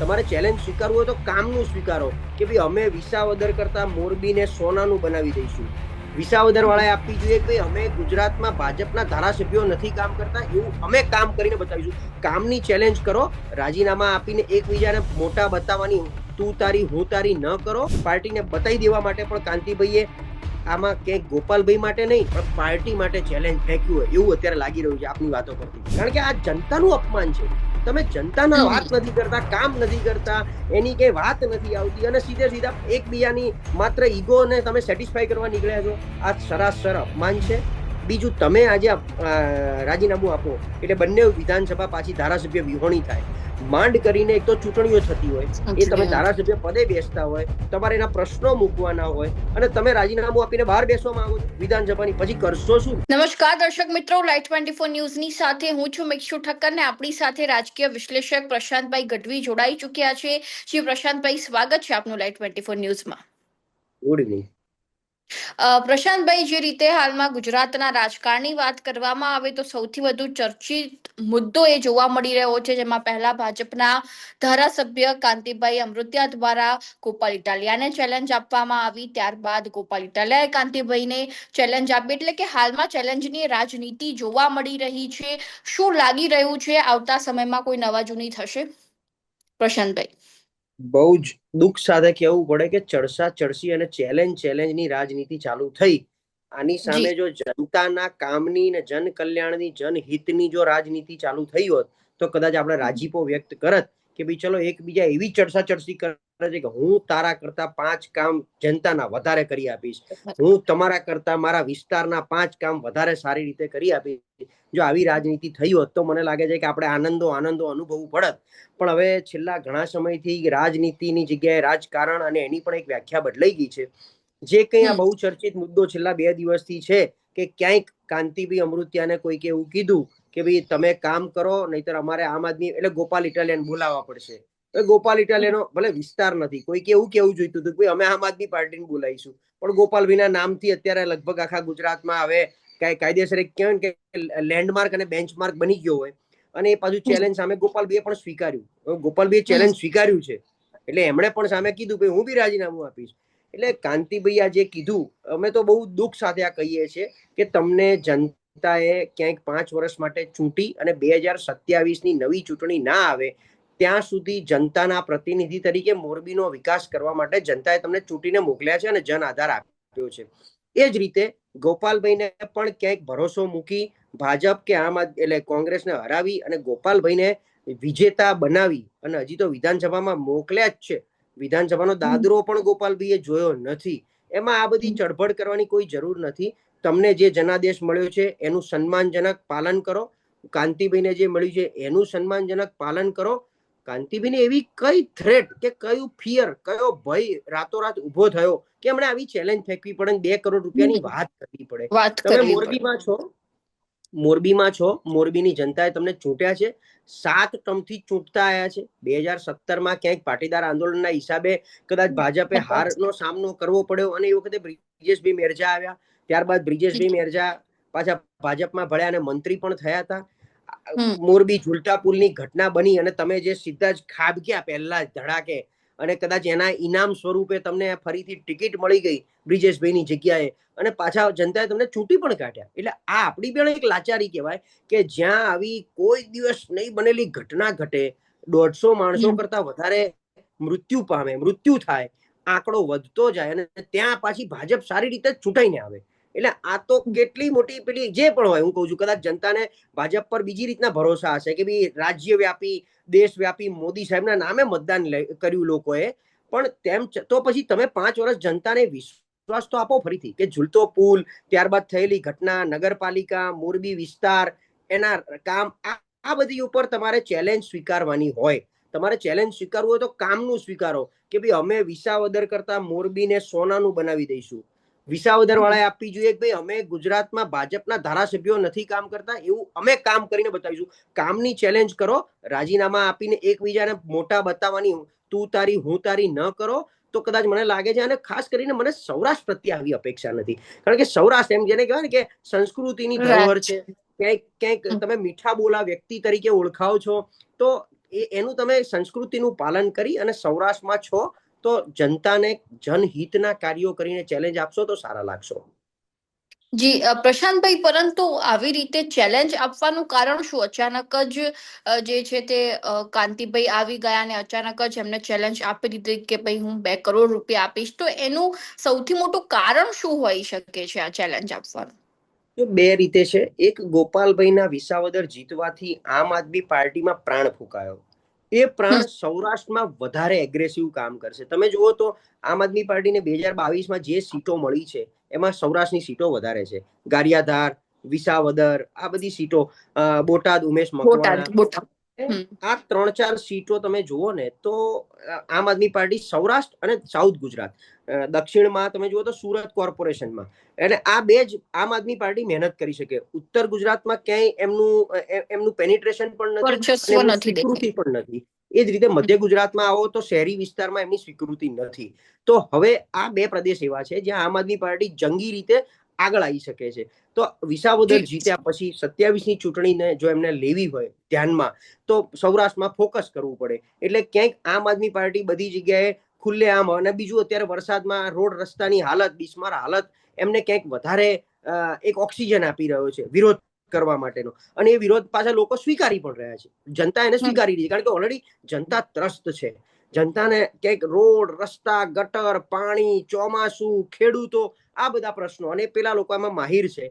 તમારે ચેલેન્જ સ્વીકારવું હોય તો કામનું સ્વીકારો કે ભાઈ અમે વિસાવદર કરતા મોરબીને સોનાનું બનાવી દઈશું. વિસાવદર વાળાએ આપવી જોઈએ કે અમે ગુજરાતમાં ભાજપના ધારાસભ્યો નથી કામ કરતા, એવું અમે કામ કરીને બતાવીશું. કામની ચેલેન્જ કરો, રાજીનામા આપીને એકબીજાને મોટા બતાવવાની તું તારી, હું તારી ન કરો. પાર્ટીને બતાવી દેવા માટે પણ કાંતિભાઈએ આમાં ક્યાંક ગોપાલભાઈ માટે નહીં, પણ પાર્ટી માટે ચેલેન્જ ફેંક્યું હોય, એવું અત્યારે લાગી રહ્યું છે આપની વાતો પરથી કારણ કે આ જનતાનું અપમાન છે. તમે જનતાના વાત નથી કરતા કામ નથી કરતા એની કઈ વાત નથી આવતી અને સીધે સીધા એકબીજાની માત્ર ઈગોને તમે સેટિસ્ફાઈ કરવા નીકળ્યા છો. આ સરાસર અપમાન છે. બીજું તમે આજે રાજીનામું આપો. એટલે બંને વિધાનસભા પાછી ધારાસભ્ય વિહોણી થાય. માંડ કરીને એક તો ચૂંટણીઓ થતી હોય એ તમે ધારાસભ્ય પદે બેસતા હોય તમારે એના પ્રશ્નો મૂકવાના હોય અને તમે રાજીનામું આપીને બહાર બેસવા માંગો છો. વિધાનસભાની પછી કરશો શું? નમસ્કાર દર્શક મિત્રો લાઈટ ટ્વેન્ટી ફોર ન્યૂઝની સાથે હું છું મિક્ષુ ઠક્કર ને આપણી સાથે રાજકીય વિશ્લેષક પ્રશાંતભાઈ ગઢવી જોડાઈ ચુક્યા છે. શ્રી પ્રશાંતભાઈ સ્વાગત છે આપનું લાઈટ ટ્વેન્ટી ફોર ન્યૂઝમાં. ગુડ ઇવનિંગ પ્રશાંતભાઈ, જે રીતે હાલમાં ગુજરાતના રાજકારણની વાત કરવામાં આવે તો સૌથી વધુ ચર્ચિત મુદ્દો એ જોવા મળી રહ્યો છે, જેમાં પહેલા ભાજપના ધારાસભ્ય કાંતિભાઈ અમૃત્યા દ્વારા ગોપાલ ઇટાલિયાને ચેલેન્જ આપવામાં આવી, ત્યારબાદ ગોપાલ ઇટાલિયાએ કાંતિભાઈને ચેલેન્જ આપી. એટલે કે હાલમાં ચેલેન્જની રાજનીતિ જોવા મળી રહી છે. શું લાગી રહ્યું છે? આવતા સમયમાં કોઈ નવા જૂની થશે? પ્રશાંતભાઈ. બહુ જ દુઃખ સાથે કહેવું પડે કે ચડસા ચડસી અને ચેલેન્જ ચેલેન્જની રાજનીતિ ચાલુ થઈ. આની સામે જો જનતાના કામની ને જન કલ્યાણની જનહિતની જો રાજનીતિ ચાલુ થઈ હોત તો કદાચ આપણે રાજીપો વ્યક્ત કરત કે ભાઈ ચલો એકબીજા એવી ચડસા ચડસી કરે છે કે હું તારા કરતા પાંચ કામ જનતાના વધારે કરી આપીશ. હું તમારા કરતા મારા વિસ્તારના પાંચ કામ વધારે સારી રીતે કરી આપીશ. જો આવી રાજનીતિ થઈ હોત તો મને લાગે છે કે આપણે આનંદો આનંદો અનુભવવું પડત. પણ હવે છેલ્લા ઘણા સમયથી રાજનીતિની જગ્યાએ રાજકારણ અને એની પણ એક વ્યાખ્યા બદલાઈ ગઈ છે. જે કંઈ આ બહુ ચર્ચિત મુદ્દો છેલ્લા બે દિવસથી છે કે ક્યાંક કાંતિભાઈ અમૃત્યાને કોઈકે એવું કીધું કે ભાઈ તમે કામ કરો નહીતર અમારે આમ આદમી એટલે ગોપાલ ઇટાલિયન બોલાવવા પડશે. ગોપાલ ઇટાલિયનો ભલે વિસ્તાર નથી કોઈ એવું કેવું જોઈતું હતું કે અમે આમ આદમી પાર્ટીને બોલાવીશું. પણ ગોપાલભાઈના નામથી અત્યારે લગભગ આખા ગુજરાતમાં હવે કાયદેસર એક કહેવાય કે લેન્ડમાર્ક અને બેન્ચમાર્ક બની ગયો હોય. અને એ પાછું ચેલેન્જ સામે ગોપાલભાઈએ પણ સ્વીકાર્યું. ગોપાલભાઈએ ચેલેન્જ સ્વીકાર્યું છે. એટલે એમણે પણ સામે કીધું ભાઈ હું બી રાજીનામું આપીશ. એટલે કાંતિભાઈ આ જે કીધું અમે તો બહુ દુઃખ સાથે આ કહીએ છીએ કે તમને જનતાએ ક્યાંક પાંચ વર્ષ માટે ચૂંટી અને બે હજાર સત્યાવીસની નવી ચૂંટણી ના આવે ત્યાં સુધી જનતાના પ્રતિનિધિ તરીકે મોરબીનો વિકાસ કરવા માટે જનતાએ તમને ચૂંટીને મોકલ્યા છે અને જન આધાર આપ્યો છે. એ જ રીતે ગોપાલભાઈને પણ ક્યાંક ભરોસો મૂકી ભાજપ કે આમ એટલે કોંગ્રેસને હરાવી અને ગોપાલભાઈને વિજેતા બનાવી અને હજી તો વિધાનસભામાં મોકલ્યા જ છે. વિધાનસભાનો દાદરો પણ ગોપાલભાઈએ જોયો નથી. એમાં આ બધી ચડભડ કરવાની કોઈ જરૂર નથી. તમને જે જનાદેશ મળ્યો છે એનું સન્માનજનક પાલન કરો. કાંતિભાઈને જે મળ્યું છે એનું સન્માનજનક પાલન કરો. કાંતિભાઈને એવી કઈ થ્રેટ કે કયું ફિયર કયો ભય રાતોરાત ઊભો થયો કે એમણે આવી ચેલેન્જ ફેંકવી પડે બે કરોડ રૂપિયાની વાત કરવી પડે? તમે મોરબીમાં છો? મોરબીમાં છો? મોરબીની જનતાએ તમને ચૂંટ્યા છે? સાત ટર્મથી ચૂંટતા આવ્યા છે. બે હજાર સત્તરમાં ક્યાંક પાટીદાર આંદોલનના હિસાબે કદાચ ભાજપે હારનો સામનો કરવો પડ્યો અને એ વખતે બ્રિજેશભાઈ મેરજા આવ્યા. ત્યારબાદ બ્રિજેશભાઈ મેરજા પાછા ભાજપમાં ભળ્યા અને મંત્રી પણ થયા હતા. મોરબી ઝુલતા પુલની ઘટના બની અને તમે જે સીધા જ ખાબક્યા પહેલા જ ધડાકે અને કદાચ એના ઇનામ સ્વરૂપે તમને ફરીથી ટિકિટ મળી ગઈ બ્રિજેશભાઈની જગ્યાએ અને પાછા જનતાએ તમને ચૂંટી પણ કાઢ્યા. એટલે આ આપણી પણ એક લાચારી કહેવાય કે જ્યાં આવી કોઈ દિવસ નહીં બનેલી ઘટના ઘટે દોઢસો માણસો કરતા વધારે મૃત્યુ પામે મૃત્યુ થાય આંકડો વધતો જાય અને ત્યાં પાછી ભાજપ સારી રીતે ચૂંટાઈને આવે. એટલે આ તો કેટલી મોટી પેલી જે પણ હોય, હું કહું છું, કદાચ જનતાને ભાજપ પર બીજી રીતના ભરોસા હશે કે ભાઈ રાજ્યવ્યાપી, દેશવ્યાપી મોદી સાહેબના નામે મતદાન કર્યું લોકોએ. પણ તેમ તો પછી તમે પાંચ વર્ષ જનતાને વિશ્વાસ તો આપો ફરીથી કે ઝૂલતો પુલ, ત્યારબાદ થયેલી ઘટના, નગરપાલિકા, મોરબી વિસ્તાર, એના કામ આ બધી ઉપર તમારે ચેલેન્જ સ્વીકારવાની હોય. તમારે ચેલેન્જ સ્વીકારવું હોય તો કામનું સ્વીકારો કે ભાઈ અમે વિસાવદર કરતા મોરબીને સોનાનું બનાવી દઈશું. વિસાવદર વાળાએ આપવી જોઈએ કે ભાઈ અમે ગુજરાતમાં ભાજપના ધારાસભ્યો નથી કામ કરતા એવું અમે કામ કરીને બતાવીશું. કામની ચેલેન્જ કરો રાજીનામા આપીને એકબીજાને મોટા બતાવવાની તું તારી હું તારી ન કરો તો કદાચ મને લાગે છે અને ખાસ કરીને મને સૌરાષ્ટ્ર પ્રત્યે આવી અપેક્ષા નથી. કારણ કે સૌરાષ્ટ્ર એમ જેને કહેવાય ને કે સંસ્કૃતિની ધરોહર છે. ક્યાંક ક્યાંક તમે મીઠા બોલા વ્યક્તિ તરીકે ઓળખાવ છો તો એ એનું તમે સંસ્કૃતિનું પાલન કરી અને સૌરાષ્ટ્રમાં છો તો જનતાને જનહિતના કાર્યો કરીને ચેલેન્જ આપશો તો સારા લાગશો. જી પ્રશાંતભાઈ પરંતુ આવી રીતે ચેલેન્જ આપવાનું કારણ શું? અચાનક જ જે છે તે કાંતિભાઈ આવી ગયા અને અચાનક જ એમને ચેલેન્જ આપી દીધી કે ભાઈ હું બે કરોડ રૂપિયા આપીશ. તો એનું સૌથી મોટું કારણ શું હોઈ શકે છે આ ચેલેન્જ આપવાનું? તો બે રીતે છે. એક ગોપાલભાઈના વિસાવદર જીતવાથી આમ આદમી પાર્ટીમાં પ્રાણ ફૂંકાયો. એ પ્રાણ સૌરાષ્ટ્રમાં વધારે એગ્રેસિવ કામ કરશે. તમે જુઓ તો આમ આદમી પાર્ટીને બે હજાર બાવીસમાં જે સીટો મળી છે એમાં સૌરાષ્ટ્રની સીટો વધારે છે. ગારિયાધાર વિસાવદર આ બધી સીટો બોટાદ ઉમેશ મકવાણા. આ ત્રણ ચાર સીટો તમે જુઓ ને તો આમ આદમી પાર્ટી સૌરાષ્ટ્ર અને સાઉથ ગુજરાત. દક્ષિણમાં તમે જુઓ તો સુરત કોર્પોરેશનમાં. એટલે આ બે જ આમ આદમી પાર્ટી મહેનત કરી શકે. ઉત્તર ગુજરાતમાં ક્યાંય એમનું એમનું પેનિટ્રેશન પણ નથી સ્વીકૃતિ પણ નથી. એ જ રીતે મધ્ય ગુજરાતમાં આવો તો શહેરી વિસ્તારમાં એમની સ્વીકૃતિ નથી. તો હવે આ બે પ્રદેશ એવા છે જ્યાં આમ આદમી પાર્ટી જંગી રીતે આગળ આવી શકે છે. તો વિસાવદર જીત્યા પછી સત્યાવીસની ચૂંટણીને જો એમને લેવી હોય ધ્યાનમાં તો સૌરાષ્ટ્રમાં ફોકસ કરવું પડે. એટલે ક્યાંક આમ આદમી પાર્ટી બધી જગ્યાએ ખુલ્લે આમ અને બીજું અત્યારે વરસાદમાં રોડ રસ્તાની હાલત બિસ્માર હાલત એમને ક્યાંક વધારે એક ઓક્સિજન આપી રહ્યો છે વિરોધ કરવા માટેનો. અને એ વિરોધ પાછા લોકો સ્વીકારી પણ રહ્યા છે. જનતા એને સ્વીકારી રહી છે. કારણ કે ઓલરેડી જનતા ત્રસ્ત છે. જનતાને ક્યાંક રોડ રસ્તા ગટર પાણી ચોમાસું ખેડૂતો આ બધા પ્રશ્નો. અને પેલા લોકો એમાં માહિર છે.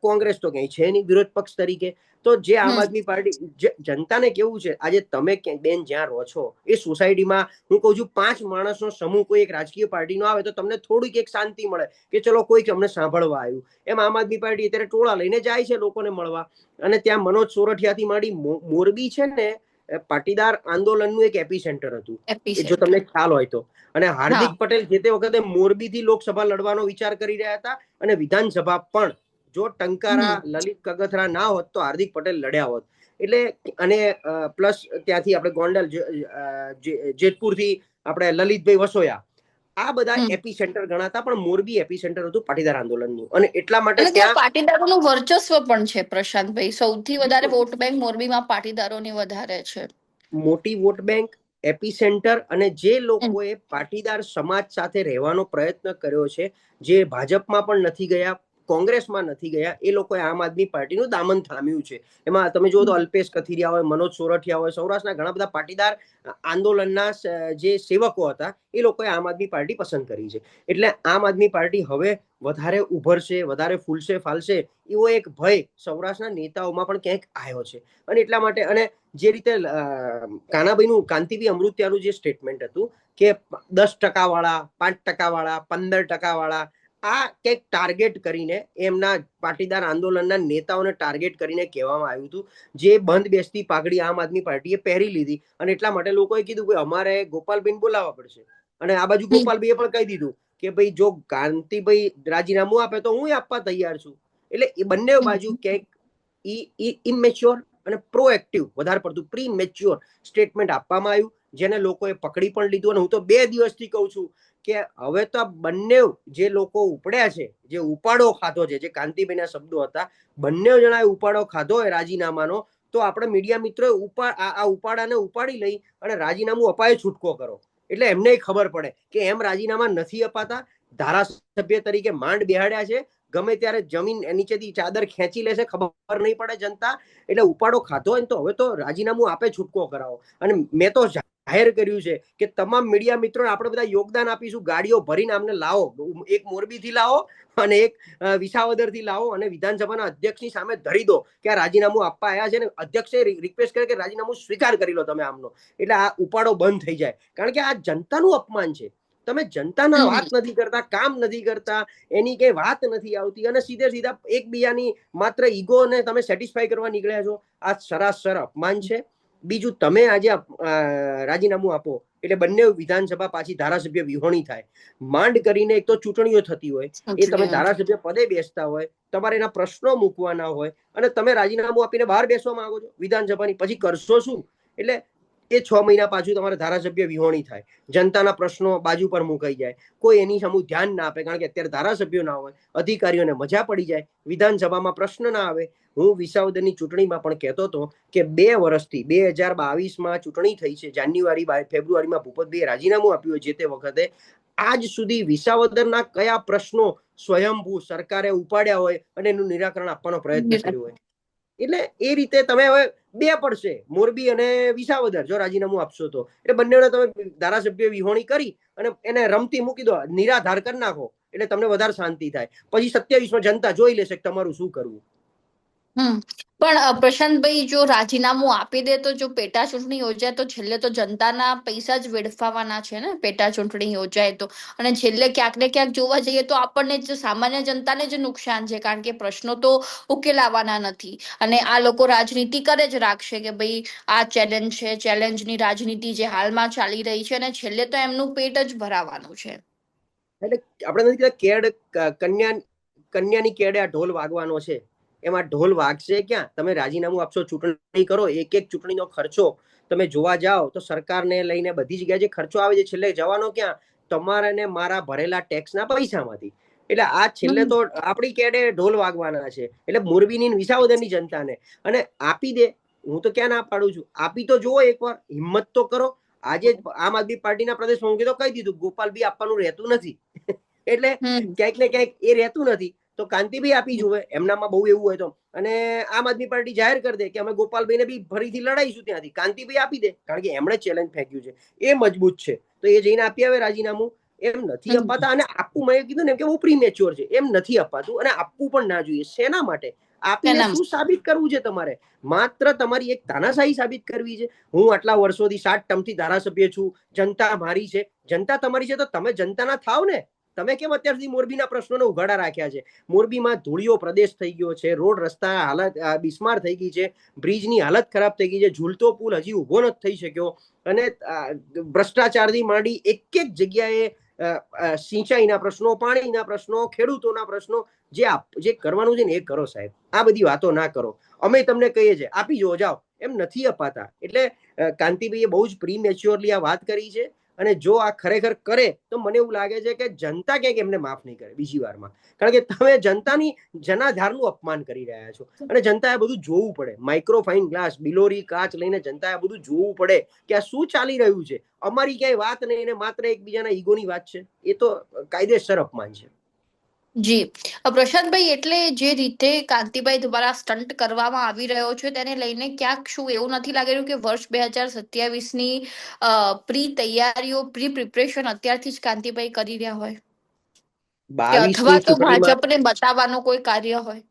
કોંગ્રેસ તો ક્યાંય છે નહીં વિરોધ પક્ષ તરીકે. તો જે આમ આદમી પાર્ટી જનતાને કેવું છે? આજે તમે બેન જ્યાં રહો છો એ સોસાયટીમાં હું કહું છું પાંચ માણસનો સમૂહ કોઈ એક રાજકીય પાર્ટીનો આવે તો તમને થોડીક એક શાંતિ મળે કે ચલો કોઈક અમને સાંભળવા આવ્યું. એમ આમ આદમી પાર્ટી અત્યારે ટોળા લઈને જાય છે લોકોને મળવા. અને ત્યાં મનોજ સોરઠિયાથી માંડી મોરબી છે ને પાટીદાર આંદોલનનું એક એપી સેન્ટર હતું જો તમને ખ્યાલ હોય તો. અને હાર્દિક પટેલ જે તે વખતે મોરબીથી લોકસભા લડવાનો વિચાર કરી રહ્યા હતા અને વિધાનસભા પણ જો ટંકારા લલિત કગથરા ના હોત તો હાર્દિક પટેલ લડ્યા હોત. એટલે અને પ્લસ ત્યાંથી આપણે ગોંડલ જે- જેતપુરથી આપણે લલિતભાઈ વસોયા. આ બધા. એપી સેન્ટર ગણાતા પણ મોરબી એપી સેન્ટર હતું પાટીદાર આંદોલનનું. અને એટલા માટે ત્યાં પાટીદારોનું વર્ચસ્વ પણ છે પ્રશાંતભાઈ. સૌથી વધારે વોટ બેંક મોરબીમાં પાટીદારોની વધારે છે. મોટી વોટ બેંક એપી સેન્ટર અને જે લોકોએ પાટીદાર સમાજ સાથે રહેવાનો પ્રયત્ન કર્યો છે જે ભાજપમાં પણ નથી ગયા કોંગ્રેસમાં નથી ગયા એ લોકોએ આમ આદમી પાર્ટીનું દામન થામ્યું છે. એમાં તમે જુઓ તો અલ્પેશ કથિરિયા હોય મનોજ સોરઠિયા હોય સૌરાષ્ટ્રના ઘણા બધા પાટીદાર આંદોલનના જે સેવકો હતા એ લોકોએ આમ આદમી પાર્ટી પસંદ કરી છે. એટલે આમ આદમી પાર્ટી હવે વધારે ઉભરશે વધારે ફૂલશે ફાલશે એવો એક ભય સૌરાષ્ટ્રના નેતાઓમાં પણ ક્યાંક આવ્યો છે. અને એટલા માટે અને જે રીતે કાનાભાઈનું કાંતિભાઈ અમૃત્યાનું જે સ્ટેટમેન્ટ હતું કે દસ ટકા વાળા પાંચ ટકા વાળા પંદર ટકા વાળા આ કંઈક ટાર્ગેટ કરીને એમના પાટીદાર આંદોલનના નેતાઓને ટાર્ગેટ કરીને કહેવામાં આવ્યું હતું. જે બંધ બેસતી પાઘડી આમ આદમી પાર્ટીએ પહેરી લીધી અને એટલા માટે લોકોએ કીધું કે અમારે ગોપાલબેન બોલાવવા પડશે. અને આ બાજુ ગોપાલભાઈએ પણ કહી દીધું કે ભાઈ જો કાંતિભાઈ રાજીનામું આપે તો હું આપવા તૈયાર છું. એટલે એ બંને બાજુ ક્યાંક ઇમેચ્યોર અને પ્રોએક્ટિવ વધારે પડતું પ્રી મેચ્યોર સ્ટેટમેન્ટ આપવામાં આવ્યું. જેને લોકોએ પકડી પણ લીધું અને હું તો બે દિવસથી કહું છું કે હવે તો આ બંને જે લોકો ઉપડ્યા છે, જે ઉપાડો ખાધો છે, જે કાંતિભાઈના શબ્દો હતા, બંને જણાએ ઉપાડો ખાધો હોય રાજીનામાનો, તો આપણે મીડિયા મિત્રોએ ઉપા આ ઉપાડાને ઉપાડી લઈ અને રાજીનામું અપાય છૂટકો કરો. એટલે એમને ખબર પડે કે એમ રાજીનામા નથી અપાતા. ધારાસભ્ય તરીકે માંડ બેહાડ્યા છે. ગમે ત્યારે જમીન નીચેથી ચાદર ખેંચી લેશે, ખબર નહીં પડે જનતા. એટલે ઉપાડો ખાધો હોય તો હવે તો રાજીનામું આપે છૂટકો કરાવો. અને મેં તો જાહેર કર્યું છે કે તમામ મીડિયા મિત્રો આપણે બધા યોગદાન આપીશું. ગાડીઓ ભરીને અમને લાવો. એક મોરબીથી લાવો અને એક વિસાવદરથી લાવો અને વિધાનસભાના અધ્યક્ષની સામે ધરી દો કે આ રાજીનામું આપવા આવ્યા છે ને અધ્યક્ષે રિક્વેસ્ટ કરે કે રાજીનામું સ્વીકાર કરી લો તમે આમનો. એટલે આ ઉપાડો બંધ થઈ જાય. કારણ કે આ જનતાનું અપમાન છે. તમે જનતાના વાત નથી કરતા કામ નથી કરતા એની કઈ વાત નથી આવતી અને સીધે સીધા એકબીજાની માત્ર ઈગોને તમે સેટિસ્ફાઈ કરવા નીકળ્યા છો. આ સરાસર અપમાન છે. બીજું તમે આજે રાજીનામું આપો એટલે બંને વિધાનસભા પાછી ધારાસભ્ય વિહોણી થાય. માંડ કરીને એક તો ચૂંટણીઓ થતી હોય એ તમે ધારાસભ્ય પદે બેસતા હોય તમારે એના પ્રશ્નો મૂકવાના હોય અને તમે રાજીનામું આપીને બહાર બેસવા માંગો છો. વિધાનસભાની પછી કરશો શું? એટલે એ છ મહિના પાછું તમારે ધારાસભ્ય વિહોણી થાય. જનતાના પ્રશ્નો બાજુ પર મુકાઈ જાય. કોઈ એની સામું ધ્યાન ના આપે કારણ કે અત્યારે ધારાસભ્યો ના હોય અધિકારીઓને મજા પડી જાય વિધાનસભામાં પ્રશ્ન ના આવે. હું વિસાવદરની ચૂંટણીમાં પણ કહેતો હતો કે બે વર્ષથી બે હજાર બાવીસમાં ચૂંટણી થઈ છે જાન્યુઆરી ફેબ્રુઆરીમાં ભૂપતભાઈએ રાજીનામું આપ્યું હોય જે તે વખતે. આજ સુધી વિસાવદરના કયા પ્રશ્નો સ્વયંભૂ સરકારે ઉપાડ્યા હોય અને એનું નિરાકરણ આપવાનો પ્રયત્ન કર્યો હોય? એટલે એ રીતે તમે હવે બે પડશે, મોરબી અને વિસાવદર, જો રાજીનામું આપશો તો. એટલે બંનેને તમે ધારાસભ્ય વિહોણી કરી અને એને રમતી મૂકી દો, નિરાધાર કરી નાખો, એટલે તમને વધારે શાંતિ થાય. પછી સત્યાવીસમાં જનતા જોઈ લેશે કે તમારું શું કરવું. હમ. પણ પ્રશાંતભાઈ, જો રાજીનામું આપી દે તો જો પેટા ચૂંટણી યોજાય તો છેલ્લે તો જનતાના પૈસા જ વેડફાવાના છે ને, પેટા ચૂંટણી યોજાય તો. અને છેલ્લે ક્યાંક ને ક્યાંક જોવા જઈએ તો આપણને જ, સામાન્ય જનતાને જ નુકસાન છે, કારણ કે પ્રશ્નો તો ઉકેલાવાના નથી. અને આ લોકો રાજનીતિ કરે જ રાખશે કે ભાઈ, આ ચેલેન્જ છે, ચેલેન્જની રાજનીતિ જે હાલમાં ચાલી રહી છે અને છેલ્લે તો એમનું પેટ જ ભરાવાનું છે. એટલે આપણે નથી કેડ કન્યા, કન્યાની કેડે આ ઢોલ વાગવાનો છે. એમાં ઢોલ વાગશે ક્યાં? તમે રાજીનામું આપશો ચૂંટણી કરો એક એક ચૂંટણીનો ખર્ચો. તમે જોવા જાઓ તો સરકારને લઈને બધી જગ્યાએ જે ખર્ચો આવે છે છેલ્લે જવાનો ક્યાં? તમારા ને મારા ભરેલા ટેક્સના પૈસામાંથી. એટલે આ છેલ્લે તો આપણી કેડે ઢોલ વાગવાના છે. એટલે મોરબીની ને વિસાવદરની જનતાને. અને આપી દે. હું તો ક્યાં ના પાડું છું? આપી તો જુઓ એકવાર. હિંમત તો કરો. આજે આમ આદમી પાર્ટીના પ્રદેશ પ્રમુખે તો કહી દીધું ગોપાલભાઈ આપવાનું રહેતું નથી. એટલે ક્યાંક ને ક્યાંક એ રહેતું નથી. તો કાંતિભાઈ આપી જુએ એમનામાં બહુ એવું હોય તો. અને આમ આદમી પાર્ટી જાહેર કરી દે કે અમે ગોપાલભાઈને બી ફરીથી લડાઈશું ત્યાંથી. કાંતિભાઈ આપી દે કારણ કે એમણે ચેલેન્જ ફેંક્યું છે. એ મજબૂત છે. તો એ જઈને આપી આવે રાજીનામું. એમ નથી અપાતા અને આપવું મેં કીધું ને કે બહુ પ્રીમેચ્યોર છે. એમ નથી અપાતું અને આપવું પણ ના જોઈએ. શેના માટે? આપીને શું સાબિત કરવું છે તમારે? માત્ર તમારી એક તાનાશાહી સાબિત કરવી છે. હું આટલા વર્ષોથી સાત ટર્મથી ધારાસભ્ય છું. જનતા મારી છે. જનતા તમારી છે તો તમે જનતાના થાવ ને. તમે કેમ અત્યાર સુધી મોરબીના પ્રશ્નોને ઉઘાડા રાખ્યા છે? મોરબીમાં ધૂળિયો પ્રદેશ થઈ ગયો છે, રોડ રસ્તા હાલત બિસ્માર થઈ ગઈ છે, બ્રિજની હાલત ખરાબ થઈ ગઈ છે, ઝૂલતો પુલ હજી ઊભો નથી થઈ શક્યો અને ભ્રષ્ટાચારથી માંડી એક એક જગ્યાએ સિંચાઈના પ્રશ્નો, પાણીના પ્રશ્નો, ખેડૂતોના પ્રશ્નો, જે આપ, જે કરવાનું છે ને એ કરો સાહેબ. આ બધી વાતો ના કરો. અમે તમને કહીએ છીએ, આપી જો જાઓ. એમ નથી અપાતા. એટલે કાંતિભાઈએ બહુ જ પ્રીમેચ્યોરલી આ વાત કરી છે. અને જો આ ખરેખર કરે, તો મને એવું લાગે છે કે જનતા ક્યાંક એમને માફ નહીં કરે બીજી વારમાં. કારણ કે તમે જનતાની, જનાધારનું અપમાન કરી રહ્યા છો. અને જનતાએ બધું જોવું પડે. માઇક્રોફાઇન ગ્લાસ બિલોરી, કાચ લઈને જનતાએ બધું જોવું પડે કે આ શું ચાલી રહ્યું છે. અમારી ક્યાંય વાત નહીં એને માત્ર એકબીજાના ઈગોની વાત છે. એ તો કાયદેસર અપમાન છે. જી. પ્રશાંતભાઈ એટલે જે રીતે કાંતિભાઈ દ્વારા સ્ટન્ટ કરવામાં આવી રહ્યો છે તેને લઈને ક્યાંક શું એવું નથી લાગી રહ્યું કે વર્ષ બે હજાર સત્યાવીસની પ્રી તૈયારીઓ પ્રી પ્રિપરેશન અત્યારથી જ કાંતિભાઈ કરી રહ્યા હોય? અથવા તો ભાજપને બતાવવાનું કોઈ કાર્ય હોય?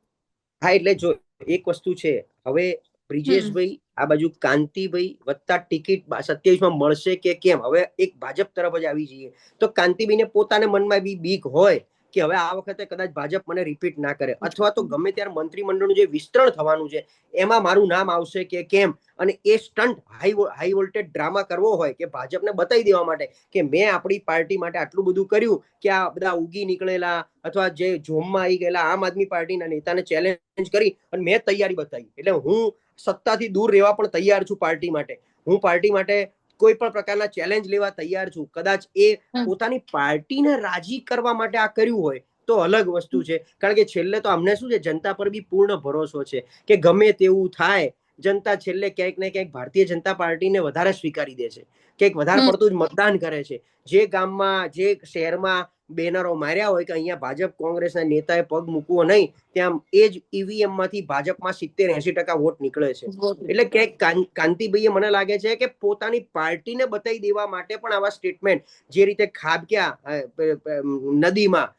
હા એટલે જો એક વસ્તુ છે હવે બ્રિજેશભાઈ આ બાજુ કાંતિભાઈ વત્તા ટિકિટ સત્યાવીસમાં મળશે કે કેમ? હવે એક ભાજપ તરફ જ આવી જઈએ. તો કાંતિભાઈને પોતાને મનમાં બી બીક હોય કે હવે આ વખતે કદાચ ભાજપ મને રિપીટ ના કરે. અથવા તો ગમે ત્યારે મંત્રીમંડળનું જે વિસ્તરણ થવાનું છે, એમાં મારું નામ આવશે કે કેમ? અને એ stunt high high voltage drama કરવો હોય કે ભાજપને બતાવી દેવા માટે કે મેં આપણી પાર્ટી માટે આટલું બધું કર્યું કે આ બધા ઉગી નીકળેલા અથવા જે જોમમાં આવી ગયેલા આમ આદમી પાર્ટીના નેતાને ચેલેન્જ કરી અને મેં તૈયારી બતાવી. એટલે હું સત્તાથી દૂર રહેવા પણ તૈયાર છું પાર્ટી માટે. હું પાર્ટી માટે કોઈ પણ પ્રકારના ચેલેન્જ લેવા તૈયાર છું. કદાચ એ. પોતાની પાર્ટીને રાજી કરવા માટે આ કર્યું હોય તો અલગ વસ્તુ છે. કારણ કે છેલ્લે તો અમને શું છે? જનતા પર બી પૂર્ણ ભરોસો છે કે ગમે તેવું થાય જનતા છેલ્લે ક્યાંક ને ક્યાંક ભારતીય જનતા પાર્ટીને વધારે સ્વીકારી દે છે. ક્યાંક વધારે પડતું જ મતદાન કરે છે. જે ગામમાં જે શહેરમાં બેનરો માર્યા હોય કે અહીંયા ભાજપ કોંગ્રેસના નેતાએ પગ મૂકવો નહીં ત્યાં એ જ ઈવીએમમાંથી ભાજપમાં સિત્તેર એસી ટકા વોટ નીકળે છે. એટલે ક્યાંક કાંતિભાઈએ મને લાગે છે કે પોતાની પાર્ટીને બતાવી દેવા માટે પણ આવા સ્ટેટમેન્ટ જે રીતે ખાબક્યા નદીમાં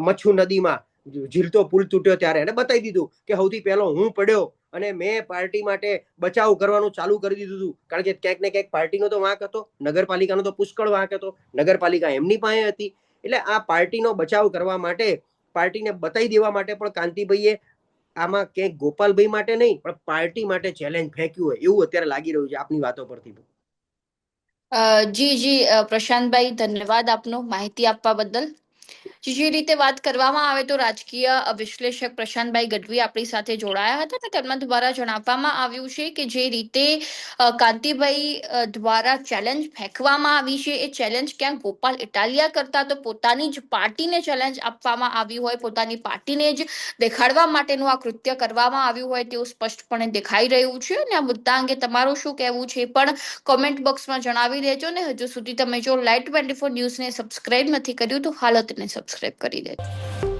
મચ્છુ નદીમાં ઝીલતો પુલ તૂટ્યો ત્યારે એને બતાવી દીધું કે સૌથી પહેલો હું પડ્યો અને મેં પાર્ટી માટે બચાવ કરવાનું ચાલુ કરી દીધું હતું કારણ કે ક્યાંક ને ક્યાંક પાર્ટીનો તો વાંક હતો નગરપાલિકાનો તો પુષ્કળ વાંક હતો. નગરપાલિકા એમની પાસે હતી. એટલે આ પાર્ટીનો બચાવ કરવા માટે, પાર્ટીને બતાવી દેવા માટે પણ કાંતિભાઈએ આમાં ક્યાંક ગોપાલભાઈ માટે નહીં, પણ પાર્ટી માટે ચેલેન્જ ફેંક્યું હોય, એવું અત્યારે લાગી રહ્યું છે આપની વાતો પરથી. જી જી પ્રશાંતભાઈ, ધન્યવાદ આપનો માહિતી આપવા બદલ. જે રીતે વાત કરવામાં આવે તો રાજકીય વિશ્લેષક પ્રશાંતભાઈ ગઢવી આપણી સાથે જોડાયા હતા અને તેમના દ્વારા જણાવવામાં આવ્યું છે કે જે રીતે કાંતિભાઈ દ્વારા ચેલેન્જ ફેંકવામાં આવી છે. એ ચેલેન્જ ક્યાંક ગોપાલ ઇટાલિયા કરતા તો પોતાની જ પાર્ટીને ચેલેન્જ આપવામાં આવી હોય, પોતાની પાર્ટીને જ દેખાડવા માટેનું આ કૃત્ય કરવામાં આવ્યું હોય તેવું સ્પષ્ટપણે દેખાઈ રહ્યું છે. અને આ મુદ્દા અંગે તમારું શું કહેવું છે પણ કોમેન્ટ બોક્સમાં જણાવી દેજો. ને હજુ સુધી તમે જો લાઈટ ટ્વેન્ટી ફોર ન્યૂઝને સબસ્ક્રાઇબ નથી કર્યું તો હાલ તેને સબસ્ક્રાઇબ કરી દેજો.